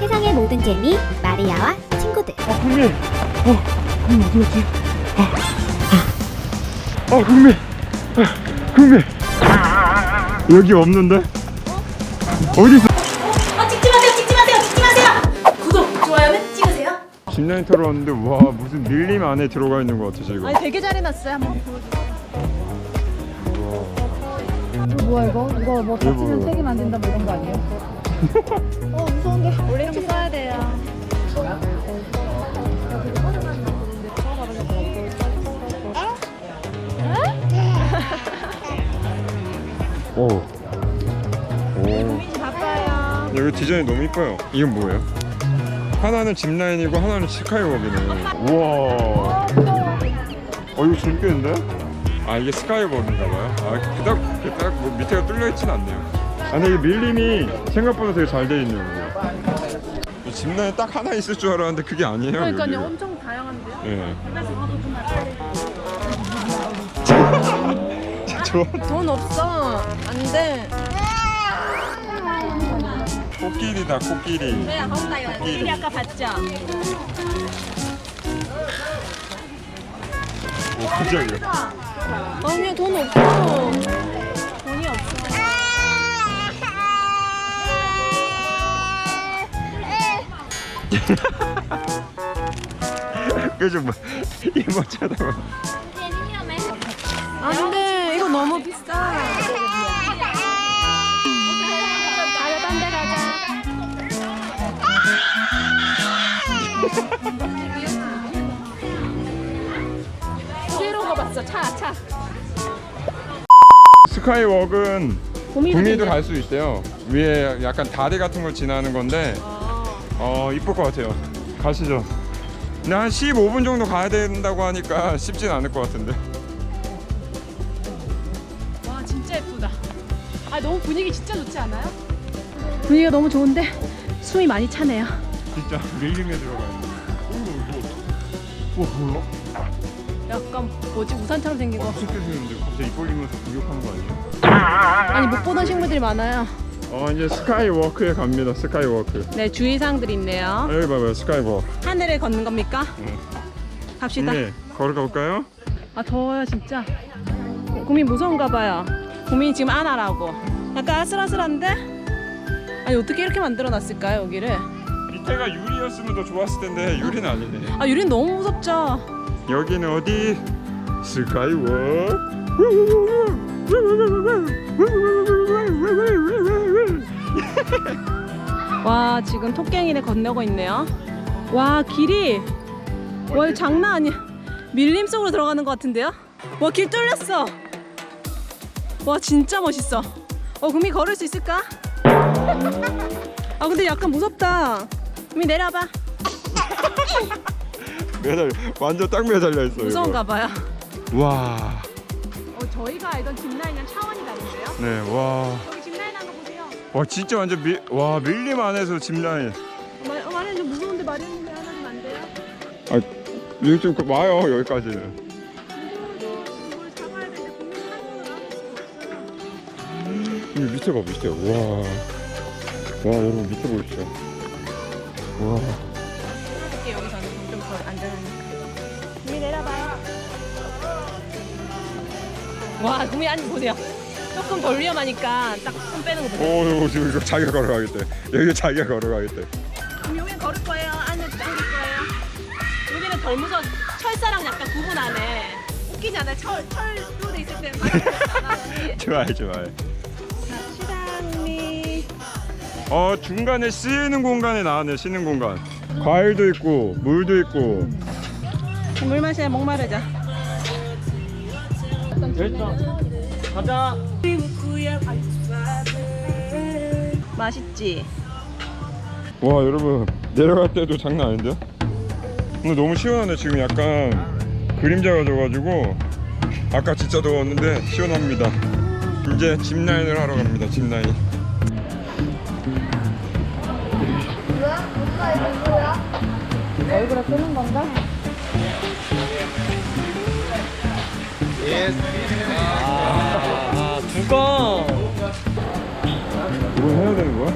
세상의 모든 재미 마리아와 친구들 아 국민 어 국민 어디 갔지 아, 아, 아 국민 아, 국민 여기 없는데 어디 있어 어, 찍지 마세요, 찍지 마세요, 찍지 마세요. 구독, 좋아요는 찍으세요. 집라인 타러 왔는데 와 무슨 밀림 안에 들어가 있는 것 같아 지금 아니 되게 잘 해놨어요. 한번 뭐야 이거? 이거 뭐 다치면 이거. 책임 안 진다 뭐 이런 거 아니에요? 어 무서운 게 오. 오. 바빠요. 여기 디자인 너무 이뻐요. 이건 뭐예요? 하나는 짚라인이고 하나는 스카이워크네. 우와. 어 이거 재밌겠는데? 아 이게 스카이워크인가봐요. 아 그닥 그닥 뭐 밑에가 뚫려 있진 않네요. 아 근데 이 밀림이 생각보다 되게 잘 돼 있네요. 이 짚라인 딱 하나 있을 줄 알았는데 그게 아니에요. 그러니까요, 여기. 엄청 다양한데요. 예. 좋 아. 돈 없어. 안 돼. 코끼리다 코끼리. 네. 코끼리. 아까 봤죠? 오 깜짝이야. 아니야, 돈 없어. 돈이 없어. 그좀 뭐, 이모 쳐다봐. 안 돼. 너무 비싸. 가요, 딴데 가자. 뒤로 가봤어. 차, 차. 스카이워크는 되네. 갈수 있대요. 위에 약간 다리 같은 걸 지나는 건데 어 이쁠 것 같아요. 가시죠. 근데 한 15분 정도 가야 된다고 하니까 쉽진 않을 것 같은데. 너무 분위기 진짜 좋지 않아요? 분위기가 너무 좋은데 숨이 많이 차네요. 진짜 밀림에 들어가 있는. 오, 뭐야? 약간 뭐지 우산처럼 생긴 거. 어떻게 생겼는데 갑자기 입 벌리면서 공격하는 거 아니에요? 아니 못 보던 식물들이 많아요. 어 이제 스카이워크에 갑니다. 스카이워크. 네 주의사항들이 있네요. 아, 여기 봐봐요. 스카이워크. 하늘을 걷는 겁니까? 네. 갑시다. 네, 걸어가 볼까요? 아 더워요 진짜. 고민 무서운가 봐요. 고민이 지금 안 하라고. 약간 아슬아슬한데? 아니 어떻게 이렇게 만들어놨을까 요 여기를? 밑에가 유리였으면 더 좋았을 텐데 유리는 아니네. 아 유린 너무 무섭죠. 여기는 어디? 스카이워크. 와 지금 토깽이를 건너고 있네요. 와 길이 와 이거 장난 아니야. 밀림 속으로 들어가는 것 같은데요? 와 길 뚫렸어. 와 진짜 멋있어. 어 구미 걸을 수 있을까? 아 근데 약간 무섭다. 구미 내려봐. 매달 완전 딱 매달려 있어요. 무서운가 봐요. 와. 어 저희가 알던 짚라인이랑 차원이 다른데요? 네, 와. 저기 짚라인 한거 보세요. 와 진짜 완전 밀, 와 밀림 안에서 짚라인. 어, 마- 어, 마리는 좀 무서운데 마리는 왜 하나는 안 돼요? 아 여기 좀 와요 여기까지 여기 밑에 봐 밑에. 와. 와 여러분 밑에 보십시오. 와. 이렇게 여기서는 좀더 안전하니까. 구미 내려봐요. 와, 구미 앉 보세요. 조금 덜 위험하니까 딱 손 빼는 거 보세요. 오 이거 지금 이거 자기가 걸어가겠대. 여기 자기가 걸어가겠대. 그럼 여기는 걸을 거예요. 안에 당길 거예요. 여기는 덜 무서워. 철사랑 약간 구분하네. 웃기지 않아요? 철, 철로 돼 있을 때는 좋아요 좋아요. 어 중간에 쉬는 공간에 나왔네 쉬는 공간. 과일도 있고 물도 있고. 물 마셔야 목마르자. 가자. 맛있지? 와 여러분 내려갈 때도 장난 아닌데요? 근데 너무 시원하네 지금 약간 그림자가 져가지고 아까 진짜 더웠는데 시원합니다 이제 짚라인을 하러 갑니다 짚라인 얼굴에 쓰는 건가? 두꺼 이건 해야 되는 거야?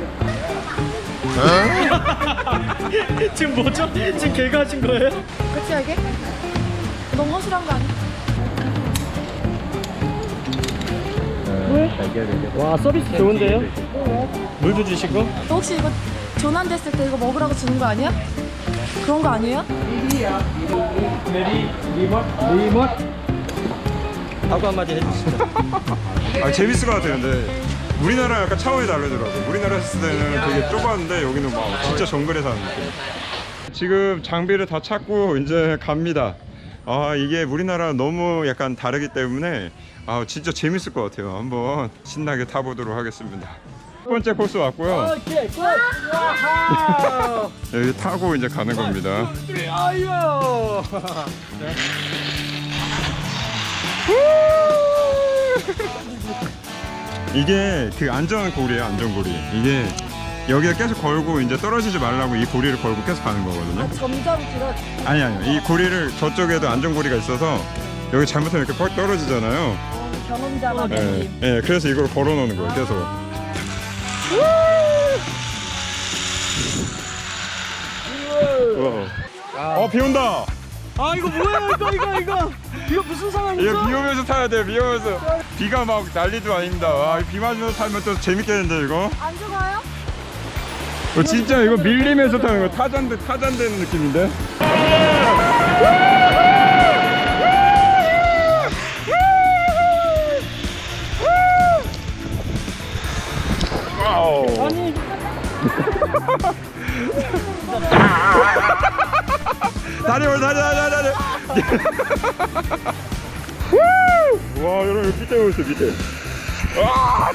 지금 뭐죠? 지금 개가 하신 거예요? 그치 이게? 너무 허술한 거 아니야? 와 서비스 좋은데요? 물도 주시고 너 혹시 이거 전환됐을 때 이거 먹으라고 주는 거 아니야? 그런 거 아니에요? 메리 리멋 리멋 하고 한마디 해주시죠. 아 재밌을 것 같아요. 근데 우리나라 약간 차원이 다르더라고요. 우리나라 했을 때는 되게 좁았는데 여기는 막 진짜 정글에 사는 느낌. 지금 장비를 다 찾고 이제 갑니다. 아 이게 우리나라 너무 약간 다르기 때문에 아 진짜 재밌을 것 같아요. 한번 신나게 타보도록 하겠습니다 첫 번째 코스 왔고요. 오케이 굿. 와우. 여기 타고 이제 가는 겁니다. 이게 그 안전 고리예요 안전 고리. 이게 여기에 계속 걸고 이제 떨어지지 말라고 이 고리를 걸고 계속 가는 거거든요. 점점 길어. 아니 아니 이 고리를 저쪽에도 안전 고리가 있어서 여기 잘못하면 이렇게 뻑 떨어지잖아요. 경험자만 예, 예, 그래서 이걸 걸어 놓는 거예요 계속 어, 비 온다. 아 이거 뭐야 이거 이거 이거 이거 무슨 상황이죠? 이거 비 오면서 타야 돼, 비 오면서. 비가 막 난리도 아닙니다. 와, 비 맞으면서 타면 또 재밌겠는데, 이거? 안 죽어요? 어, 진짜 이거 밀리면서 타는 거 타잔, 타잔되는 느낌인데? 다리 올 다리 다리 다리 다리 와 여러분 밑에 보고 있어 밑에 와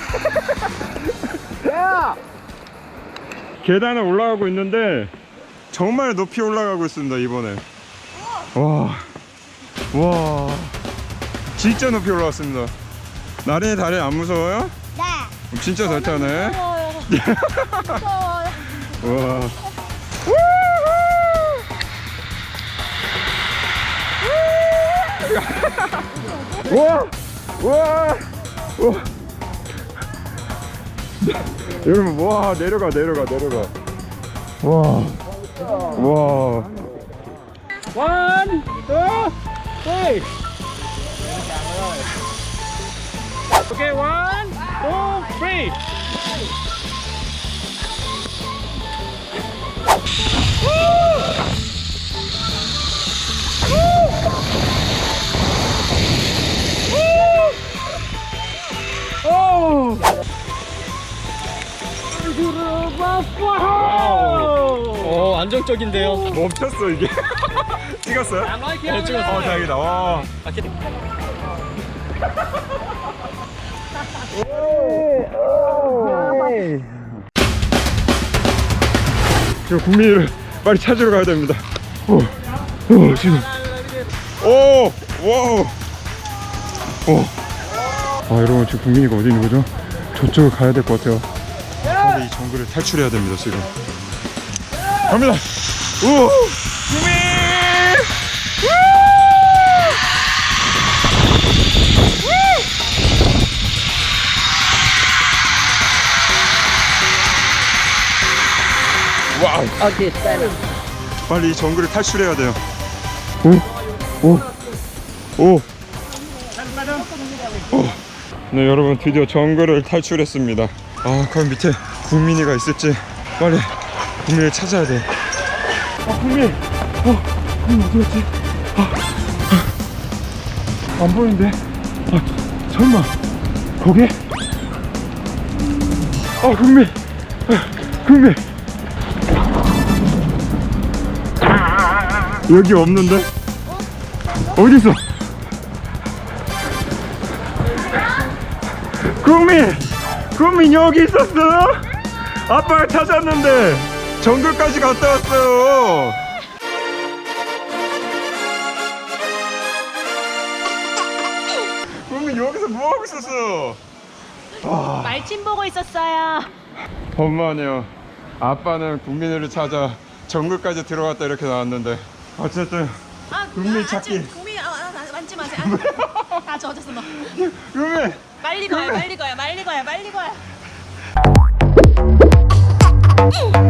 계단을 올라가고 있는데 정말 높이 올라가고 있습니다 이번에. 와와. 진짜 높이 올라왔습니다. 나린이 다리 안 무서워요? 네. 진짜 잘 타네 와 우와! 우와! 우와! 여러분, 와, 내려가, 내려가, 내려가. 와. 와. 원, 투, 쓰리. 오케이, 원, 투, 쓰리. 오, 안정적인데요. 멈췄어, 이게. 찍었어요? 네, 찍었어요. 어, 다행이다. 와. 아, 캐- 저 국민이를 빨리 찾으러 가야 됩니다. 오, 오, 지금. 오, 와우. 오. 아, 여러분, 지금 국민이가 어디 있는 거죠? 저쪽을 가야 될 것 같아요. 근데 이 정글을 탈출해야 됩니다, 지금. 갑니다. 우! 국민! 와우. 빨리 이 정글을 탈출해야 돼요. 오, 오, 오. 오. 네, 여러분 드디어 정글을 탈출했습니다. 아, 과연 밑에 국민이가 있을지 빨리 국민을 찾아야 돼. 아, 국민, 어, 국민 어디 갔지? 아, 아, 안 보이는데? 아, 설마 거기? 아, 국민, 아, 국민. 여기 없는데? 어디 있어? 국민! 국민 여기 있었어? 아빠가 찾았는데 정글까지 갔다 왔어요. 국민 여기서 뭐 하고 있었어? 말침 보고 있었어요. 엄마네요. 아빠는 국민이를 찾아 정글까지 들어갔다 이렇게 나왔는데 어쨌든 국민 찾기. 국민 아, 아, 아, 만지 마세요. 아, 저 젖었어 너. 국민 빨리 가요, 빨리 가요, 빨리 가요, 빨리 you're